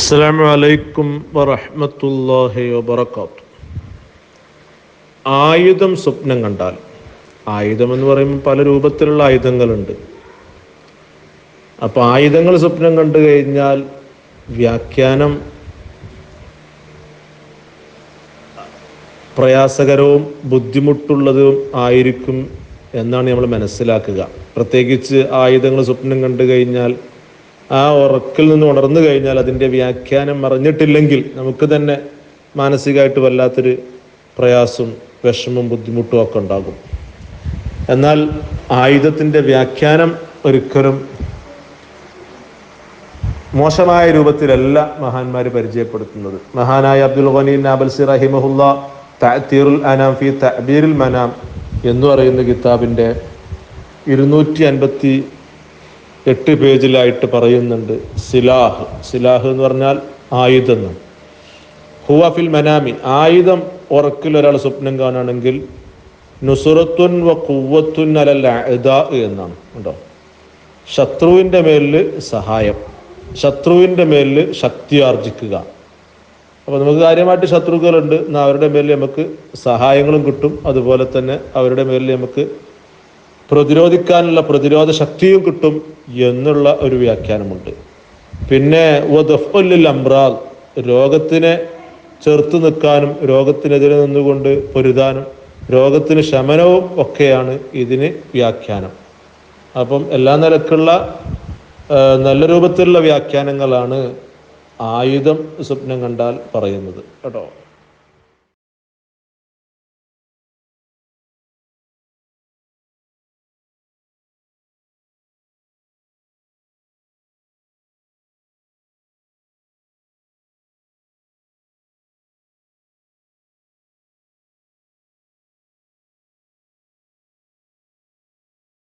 അസ്സലാമു അലൈക്കും വറഹമത്തല്ലാഹി വബർക്കാത്തു ആയുധം സ്വപ്നം കണ്ടാൽ ആയുധം എന്ന് പറയുമ്പോൾ പല രൂപത്തിലുള്ള ആയുധങ്ങളുണ്ട്. അപ്പോൾ ആയുധങ്ങൾ സ്വപ്നം കണ്ടു കഴിഞ്ഞാൽ വ്യാഖ്യാനം പ്രയാസകരവും ബുദ്ധിമുട്ടുള്ളതും ആയിരിക്കും എന്നാണ് നമ്മൾ മനസ്സിലാക്കുക. പ്രത്യേകിച്ച് ആയുധങ്ങൾ സ്വപ്നം കണ്ടു കഴിഞ്ഞാൽ ആ ഉറക്കിൽ നിന്ന് ഉണർന്നു കഴിഞ്ഞാൽ അതിന്റെ വ്യാഖ്യാനം അറിഞ്ഞിട്ടില്ലെങ്കിൽ നമുക്ക് തന്നെ മാനസികമായിട്ട് വല്ലാത്തൊരു പ്രയാസം വിഷമം ബുദ്ധിമുട്ടും ഒക്കെ ഉണ്ടാകും. എന്നാൽ ആയുധത്തിന്റെ വ്യാഖ്യാനം ഒരിക്കലും മോശമായ രൂപത്തിലല്ല മഹാന്മാർ പരിചയപ്പെടുത്തുന്നത്. മഹാനായ അബ്ദുൽ ഖനി നാബൽസി റഹിമഹുല്ല തഅത്തീറുൽ അനാം ഫി തഅബീറുൽ മനാം എന്ന് പറയുന്ന കിതാബിന്റെ ഇരുന്നൂറ്റി അൻപത്തി എട്ട് പേജിലായിട്ട് പറയുന്നുണ്ട് സിലാഹ്. സിലാഹ് എന്ന് പറഞ്ഞാൽ ആയുധം ഹുവ ഫിൽ മനാമി. ആയുധം ഉറക്കിൽ ഒരാൾ സ്വപ്നം കാണുകയാണെങ്കിൽ നുസുറത്തുൻ വ കുവത്തുൻ അലല്ല എന്നാണ്. ഉണ്ടോ? ശത്രുവിന്റെ മേലിൽ സഹായം. ശത്രുവിന്റെ മേലിൽ ശക്തി ആർജിക്കുക. അപ്പോൾ നമുക്ക് കാര്യമായിട്ട് ശത്രുക്കളുണ്ട്. എന്നാൽ അവരുടെ മേലിൽ നമുക്ക് സഹായങ്ങളും കിട്ടും. അതുപോലെ തന്നെ അവരുടെ മേലിൽ നമുക്ക് പ്രതിരോധിക്കാനുള്ള പ്രതിരോധ ശക്തിയും കിട്ടും എന്നുള്ള ഒരു വ്യാഖ്യാനമുണ്ട്. പിന്നെ അമ്രാൽ രോഗത്തിനെ ചെറുത്തു നിൽക്കാനും രോഗത്തിനെതിരെ നിന്നുകൊണ്ട് പൊരുതാനും രോഗത്തിന് ശമനവും ഒക്കെയാണ് ഇതിന് വ്യാഖ്യാനം. അപ്പം എല്ലാ നിലക്കുള്ള നല്ല രൂപത്തിലുള്ള വ്യാഖ്യാനങ്ങളാണ് ആയുധം സ്വപ്നം കണ്ടാൽ പറയുന്നത്. കേട്ടോ?